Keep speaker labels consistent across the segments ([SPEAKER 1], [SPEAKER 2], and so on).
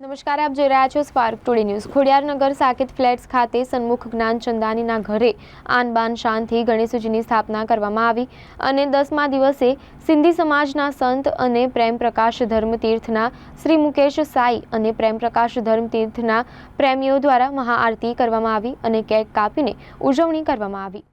[SPEAKER 1] નમસ્કાર, આપ જોઈ રહ્યા છો Spark Today News Khodiyarnagar Saket flats ખાતે સન્મુખ જ્ઞાનચંદાનીના ઘરે આન બાન શાનથી ગણેશજીની સ્થાપના કરવામાં આવી અને દસમા દિવસે સિંધી સમાજના સંત અને પ્રેમ પ્રકાશ ધર્મતીર્થના શ્રી મુકેશ સાઈ અને પ્રેમ પ્રકાશ ધર્મતીર્થના પ્રેમીઓ દ્વારા મહાઆરતી કરવામાં આવી અને કેક કાપીને ઉજવણી કરવામાં આવી.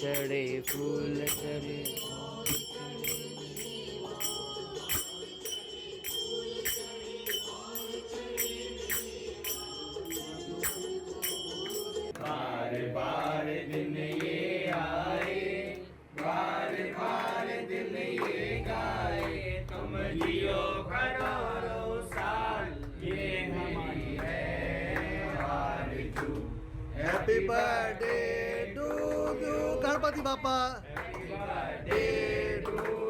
[SPEAKER 2] चढ़े फूल, चढ़े बार बार दिन ये आए, बार बार दिन ये गाए। तुम जियो करोड़ों साल, ये हमारी है हार चूक
[SPEAKER 3] Happy birthday to you, Karpati Bapa. Happy birthday to.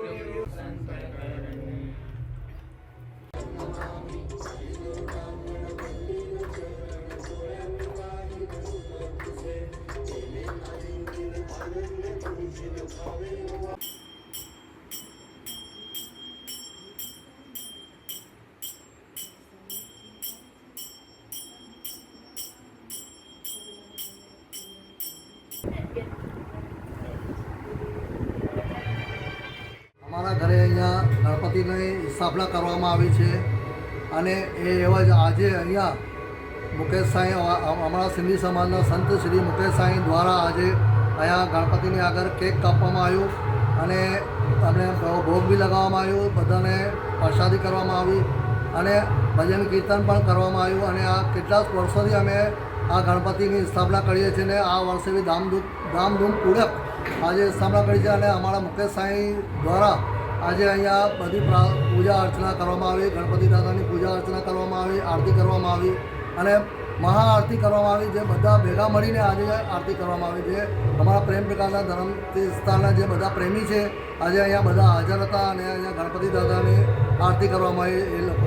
[SPEAKER 3] અમારા ઘરે અહીંયા ગણપતિની સ્થાપના કરવામાં આવી છે અને એ એવા જ આજે અહીંયા મુકેશ સાંઈ અમારા સિંધી સમાજના સંત શ્રી મુકેશ સાંઈ દ્વારા આજે અહીંયા ગણપતિની આગળ કેક કાપવામાં આવ્યું અને અમને ભોગ બી લગાવવામાં આવ્યું, બધાને પ્રસાદી કરવામાં આવી અને ભજન કીર્તન પણ કરવામાં આવ્યું અને આ કેટલાક વર્ષોથી અમે આ ગણપતિની સ્થાપના કરીએ છીએ અને આ વર્ષે બી ધામધૂમ ધામધૂમપૂર્વક આજે સ્થાપના કરી છે અને અમારા મુકેશ સાંઈ દ્વારા આજે અહીંયા બધી પૂજા અર્ચના કરવામાં આવી, ગણપતિ દાદાની પૂજા અર્ચના કરવામાં આવી, આરતી કરવામાં આવી અને મહાઆરતી કરવામાં આવી, જે બધા ભેગા મળીને આજે આરતી કરવામાં આવી છે અમારા પ્રેમ પ્રકારના ધર્મ વિસ્તારના જે બધા પ્રેમી છે, આજે અહીંયા બધા હાજર હતા અને અહીંયા ગણપતિ દાદાની આરતી કરવામાં આવી, એ લોકો